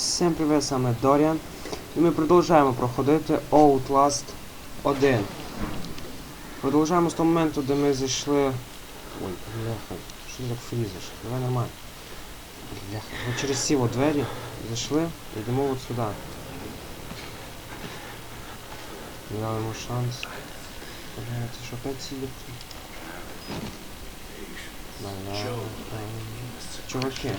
Всім привіт, саме Доріан. І ми продовжуємо проходити Outlast 1. Продовжуємо з того моменту, де ми зайшли. Ой, бляха, що так фрізиш? Давай нормально. Бляха, ми через ці двері зайшли і йдемо от сюди. Дали йому шанс. Бля, це що опять ці ліпки? Чуваки,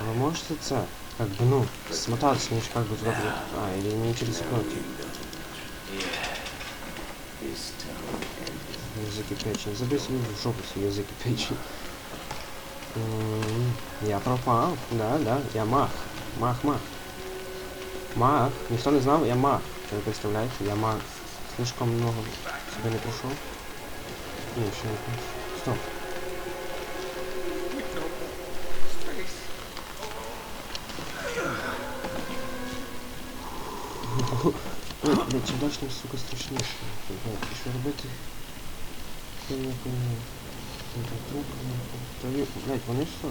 вы можете це, как бы, ну, смотаться, не как бы туда, а, или не через пройти. Языки печень. Забей себе в жопу свои языки печень. Я пропал, да, да, я мах. Мах, мах. Мах. Никто не знал, я мах. Вы представляете, я мах. Слишком много себе не прошел. Не, еще не прошел. Стоп. Ой, блядь, чим далі, тим, сука, страшніше. Блядь, і що робити? Я не понимаю. Ну, так, трупи, нахуй. Та ні, блядь, вони що?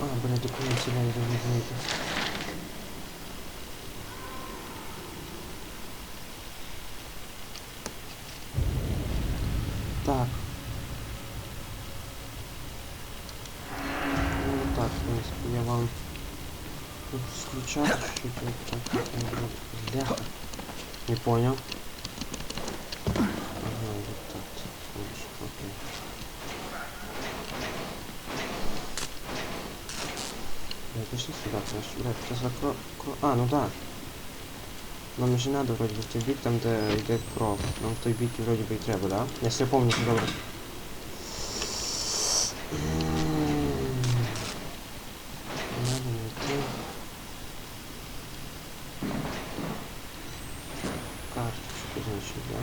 А, блядь, документ сюда не розумієте. Бляха. Не понял. Ага, вот так. Лучше, окей. Бля, пошли сюда, конечно. Бля, ты закро... кро- А, ну да. Нам же надо вроде бы в той бік, там де йде кров. Нам в той бік і вроде бы і треба, да? Если я помню, добре. Карточку, значит, да?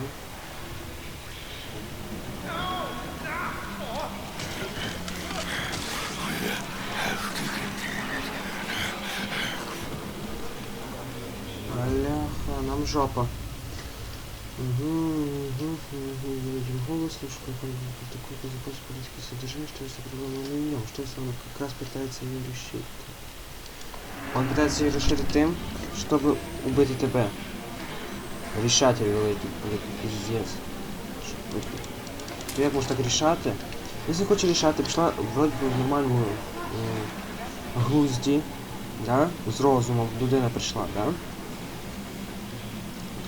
Бляха, нам жопа. Угу, угу, угу. Видим голос, слышу, как он такой запрос политики содержания, что если проблема не нем, что если он как раз пытается ее решить. Он пытается ее решить тем, чтобы убити тебе. Рішатель великий, великий піздець. Як можеш так рішати? Якщо хоче рішати, пішла вроді в нормальному е, глузді, да? з розумом людина прийшла, да?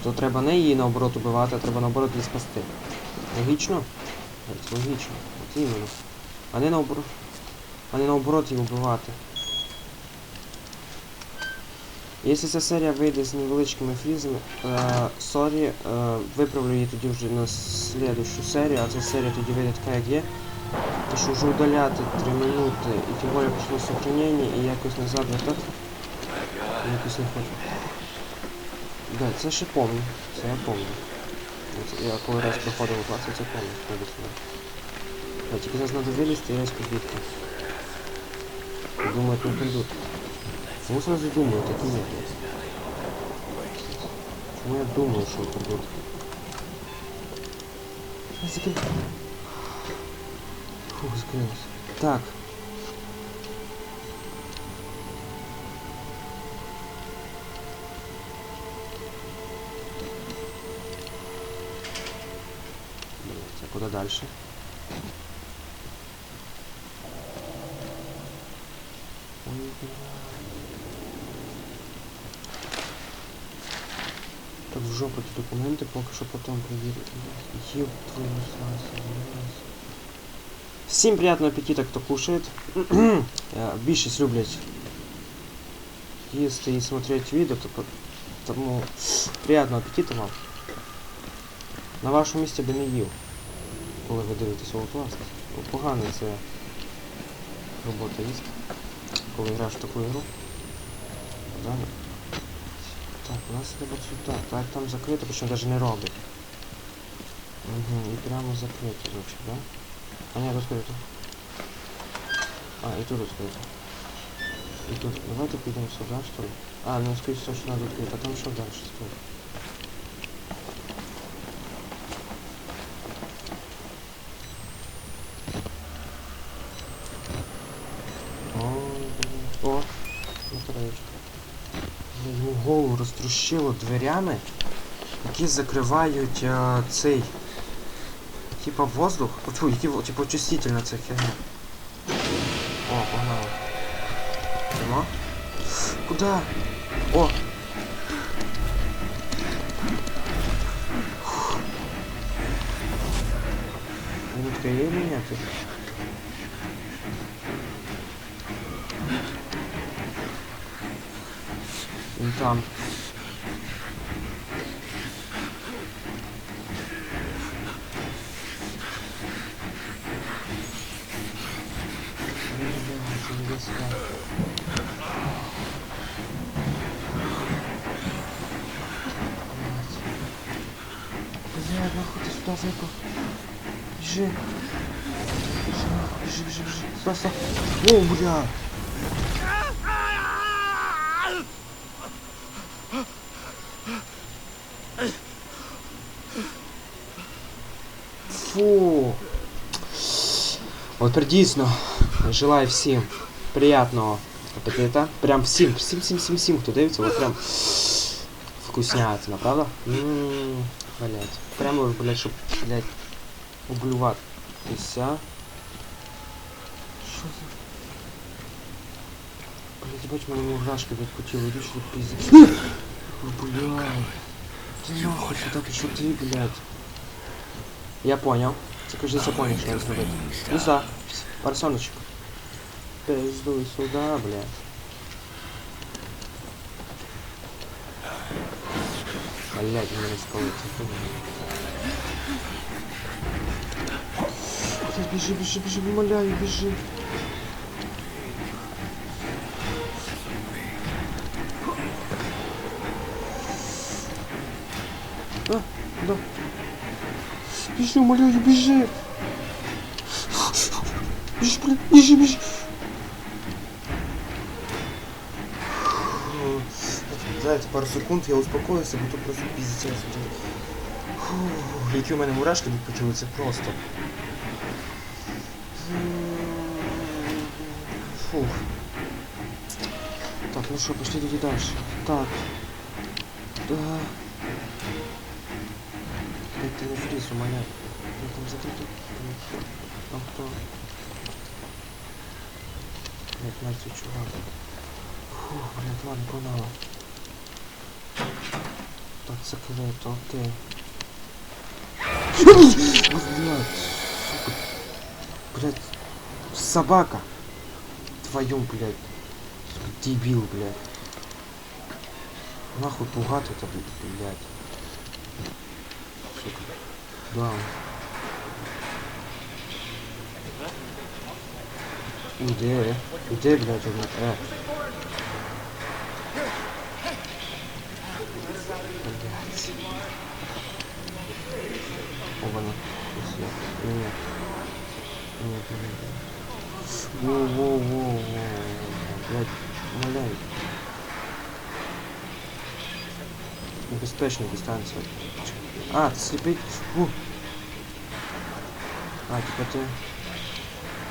То треба не її наоборот убивати, а треба наоборот її спасти. Логічно? Логічно. От іменно. А не наоборот. А не наоборот її вбивати. Якщо ця серія вийде з невеличкими фрізами, е, сорі, е, виправлю її тоді вже на слідущу серію, а ця серія тоді вийде така, як є. То що вже удаляти 3 минути, і тим більше пішло сохранення, і якось назад вертати. Якось не хочу. Да, це ще помню. Це я помню. Я коли раз проходив у класі, це помню. Обіцяно. А тільки зараз треба вилізти і резко бігти. Думають, не прийдуть. Чому сразу думаю, так нет? Чому я думаю, що придут? Я закрив. Фух, закрилось. Так. Блядь, а куда дальше? Документи, поки що потім Всім приятного аппетита, хто кушает. Більшість люблять їсти і смотреть відео, то- тому приятного аппетита вам. На вашому місці би не їв, коли ви дивитесь Outlast. Погано це робота їсти, коли граєш в таку ігру. Далі. Так, у нас треба сюди. Так, там закрито, причому навіть не робить. Угу, і прямо закрито, значить, да? А ні, розкрито. А, і тут розкрито. І тут. Давайте підемо сюди, що ли? А, ну скоріше всього, що треба відкрити, а там що далі стоїть? голову розтрощило дверями, які закривають а, цей. Типа воздух. О, Тьфу, які, во- типа очистительна ця фігня. О, погнали. Йдемо. Куда? О! Минутка є или нет? Він там. нахуй ты сюда выпал. Бежи. Бежи, нахуй, бежи, бежи, бежи. Сюда, сюда. О, бля. Фу. От тепер дійсно желаю всім приятного апетита. Прям всім, всім, всім, всім, всім, хто дивиться, от прям вкуснятина, правда? Ммм, блять. Прямо, блять, щоб, блять, облювати. Ися. Що за... Блять, бач, мене мурашки, блять, по тілу йдуть, що пиздец. Блять. Ти нахуй, куди ти, що ти, блять? Я понял. Це кажется, понял, що я зробити. Ну за, парсоночек. Пиздуй сюда, бля. Блять, мене скалиться. Біжи, біжи, біжи, умоляю, біжи. А, да. Біжи, умоляю, біжи. Біжи, блин, біжи, біжи. Дайте пару секунд, я успокоюся, бо тут просто піздець. Фух, Які у мене мурашки тут почалися просто. Фух. Так, ну що, пошли тоді далі. Так. Да. Ты не фриз, умоляю. Ну там закрыто. Там кто? Блять, мертвый чувак. Фух, блять, ладно, погнала. Так, закрыто, окей. Сука. Блять, собака. Твою. Сука, дебил, блять. Нахуй пугать это, блять. Сука. Да. Іде, іде, блядь, одна. Е. Блядь. Оба-на. Ось я. Воу-воу-воу-воу. Блядь, умоляю. Небезпечна дистанція. А, ти сліпий? У. А, типа ти...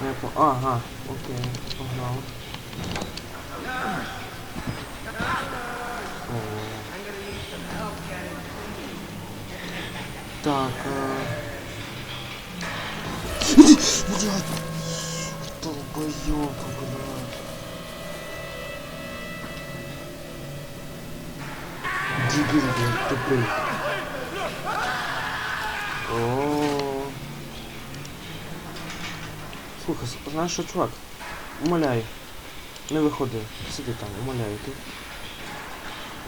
Я по... Ага, окей, погнал. О. Так, а... Блядь! Долбоёб, блядь. Дебил, блядь, тупый. О. Слухай, знаєш що, чувак? Умоляю. Не виходи. Сиди там, умоляю ти.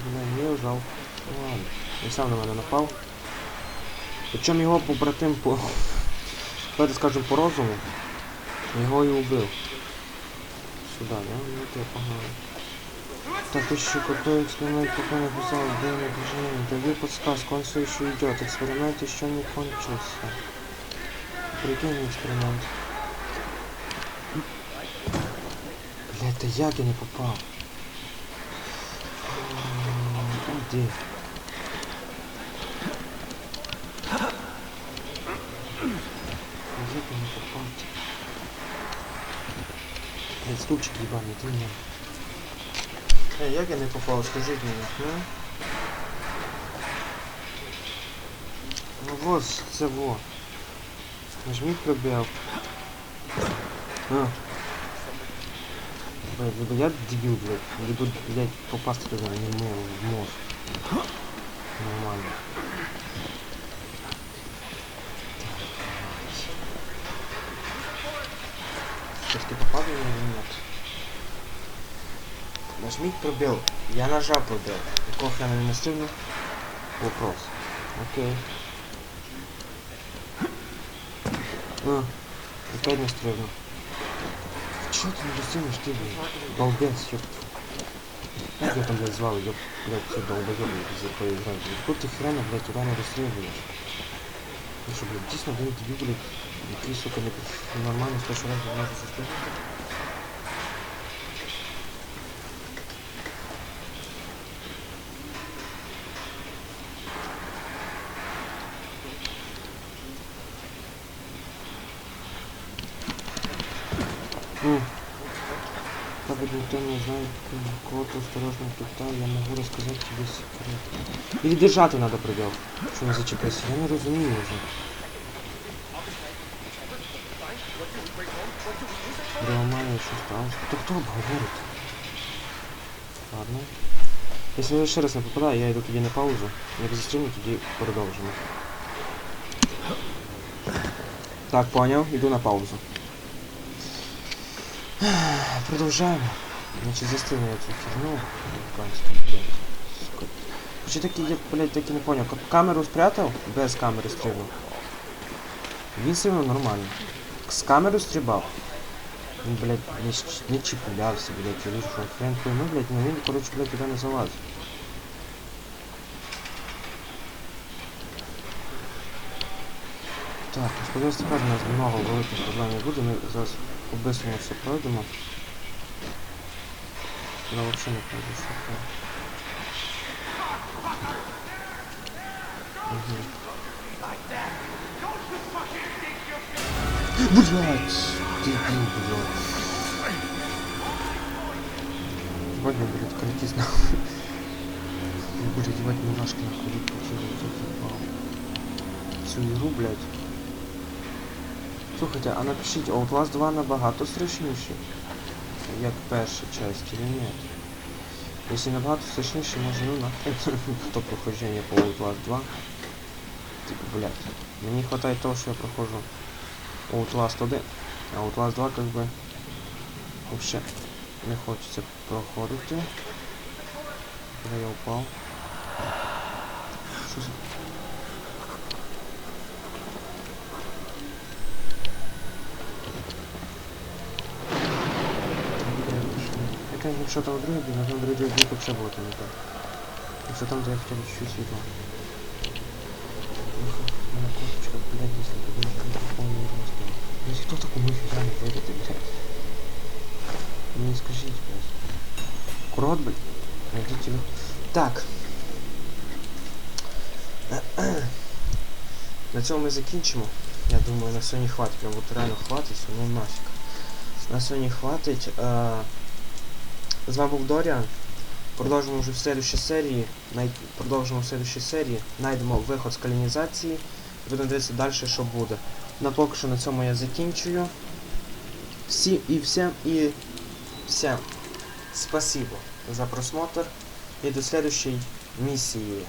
Бля, мені жалко. Ну ладно. Він сам на мене напав. Причому його побратим по. Давайте скажемо по розуму. Його і убив. Сюди, да? Ну ти погнали. Так, еще какой эксперимент пока не писал время движения. Дави подсказку, он все еще идет. Эксперимент еще не кончился. Прикинь эксперимент. Бля, это як я не попал? Иди. Як я не попал? Блядь, стульчик ебаный, ты мне. Е, як я не попав, скажіть мені, ну? Ну ось, це во. Нажміть пробіл. А. Блядь, либо я дебил, блядь, либо, блядь, попасть туда не мог, в мозг. Нормально. Нет? Нажмите пробел. Я нажал пробел. Хрена не настигну? Вопрос. Окей. А, опять не стрельну. Чё ты не достигнешь ты, блядь? Балбес, ёп. Как я там, блядь, звал, ёп, блядь, все долбоёбы твою игру. Какой ты хрена, блядь, туда не расстреливаешь? Ну что, блядь, действительно, блядь, тебе, блядь, ты, сука, нормально в прошлый раз можешь застрелить? Ну, так как никто не знает, кого ты осторожно питал, я могу рассказать тебе секрет. Или держати надо придел. Що не зачепився? Я не розумію вже. Реомания еще осталось. Кто кто обговорит? Ладно. Если я ще раз не попадаю, я йду тоді на паузу. Як застрімлю, тоді продовжимо. Так, понял, иду на паузу. Продовжаємо. Значить, застріли я цю херню. Блядь. Таки, я, блядь, таки не понял. Как камеру спрятав, без камери стрибав. Він сильно нормально. З камеру стрибав. Він, блядь, не, не чіплявся, блядь, я вижу, що хрен пойму, блядь, но він, короче, блядь, туди не залазить. Так, ну, сподіваюсь, тепер у нас много великих проблем не буде, ми зараз по-бистрому все пройдемо. Я вообще не це. Угу. Блять! Дебил, блядь. Ебать, мне, блядь, крутись нахуй. Блядь, ебать, мурашки нахуй. Всю игру, блядь. Слухайте, а напишіть, Outlast 2 набагато страшніше, як перша часть, чи ні? Якщо набагато страшніше, може ну нахрен то прохождення по Outlast 2. Типу, блядь. Мені хватає того, що я проходжу Outlast 1, а Outlast 2 как бы вообще не хочеться проходити. Куди я упав? Що за... Яка якщо там друге буде, на тому друге буде взагалі було то не так. Якщо там, то я хотів чуть світло. Моя косточка, блядь, если ты будешь микрофон не ростом. Ну кто так умеет реально вырит, блядь? Ну не скажите, блядь. Крот, блядь. Найдите вы. Так. На цьому ми закінчимо. Я думаю, на сьогодні хватить. Прям от реально хватить, ну нафіг. На сьогодні хватить. Е, З вами був Доріан. Продовжимо вже в следующій серії. Най... Продовжимо в следующій серії. Найдемо виход з колонізації. Будемо дивитися далі, що буде. На поки що на цьому я закінчую. Всі і всім і всім спасибо за просмотр. І до следующей місії.